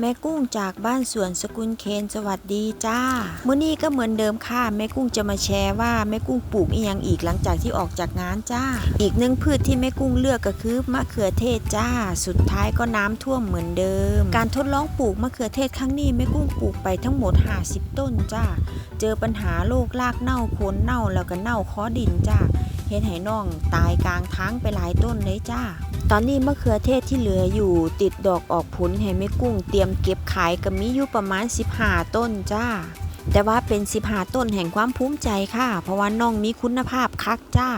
แม่กุ้งจากบ้านสวนสกุลเคนสวัสดีจ้ามื้อนี้ก็เหมือนเดิมค่ะแม่กุ้งจะมาแชร์ว่าแม่กุ้งปลูกอีหยังอีกหลังจากที่ออกจากงานจ้า อีกหนึ่งพืชที่แม่กุ้งเลือกก็คือมะเขือเทศจ้า สุดท้ายก็น้ำท่วมเหมือนเดิม การทดลองปลูกมะเขือเทศครั้งนี้แม่กุ้งปลูกไปทั้งหมด 50 ต้นจ้า เจอปัญหาโรครากเน่าโคนเน่าแล้วก็เน่าคอดินจ้า เห็นไหน้องตายกลางทางไปหลายต้นเลยจ้า ตอนนี้มะเขือเทศที่เหลืออยู่ติดดอกออกผลให้แม่กุ้งเตรียมเก็บขายก็มีอยู่ประมาณ 15 ต้นจ้า แต่ว่าเป็น 15 ต้นแห่งความภูมิใจค่ะ เพราะว่าน้องมีคุณภาพคักจ้า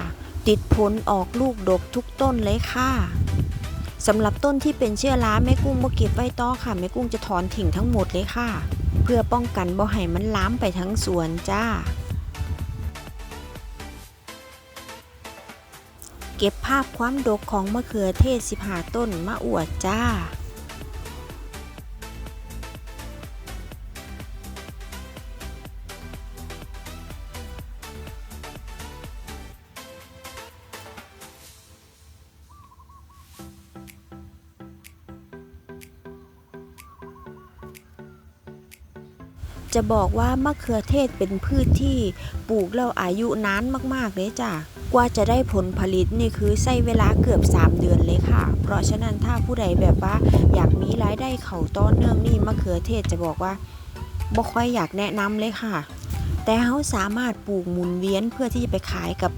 ติดผลออกลูกดกทุกต้นเลยค่ะสำหรับต้นที่เป็นเชื้อราแม่กุ้งบ่เก็บไว้ต่อค่ะแม่กุ้งจะถอนถิ่งทั้งหมดเลยค่ะ เพื่อป้องกันบ่ให้มันล้ามไปทั้งสวนจ้า เก็บภาพความดกของมะเขือเทศ 15 ต้นมาอวดจ้าจะบอกว่ามะเขือเทศเป็นพืชที่ปลูกแล้วอายุนานมากๆเลยจ้ะ กว่าจะได้ผลผลิตนี่คือใช้เวลาเกือบ 3 เดือนเลยค่ะ เพราะฉะนั้นถ้าผู้ใดแบบว่า อยากมีรายได้เขาต้อนเนื่องนี่มะเขือเทศจะบอกว่าบ่ค่อยอยากแนะนำเลยค่ะ แต่เขาสามารถปลูกหมุนเวียนเพื่อที่จะไปขายกับ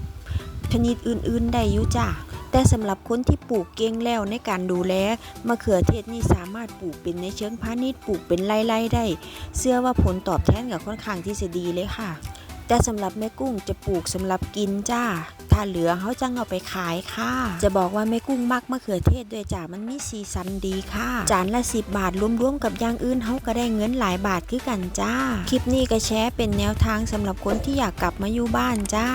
ชนิดอื่น ๆ ได้ยู่จ้ะแต่สำหรับคนที่ปลูกเก่งแล้วในการดูแลมะเขือเทศนี่สามารถปลูกเป็นในเชิงพาณิชย์ปลูกเป็นไร่ๆได้ เชื่อว่าผลตอบแทนกับค่อนข้างที่จะดีเลยค่ะ แต่สำหรับแม่กุ้งจะปลูกสำหรับกินจ้า ถ้าเหลือเขาจะเอาไปขายค่ะ จะบอกว่าแม่กุ้งมักมะเขือเทศด้วยจ้ามันมีสีสันดีค่ะ จานละ 10 บาทรวมๆกับอย่างอื่นเขาก็ได้เงินหลายบาทคือกันจ้า คลิปนี้ก็แชร์เป็นแนวทางสำหรับคนที่อยากกลับมาอยู่บ้านจ้า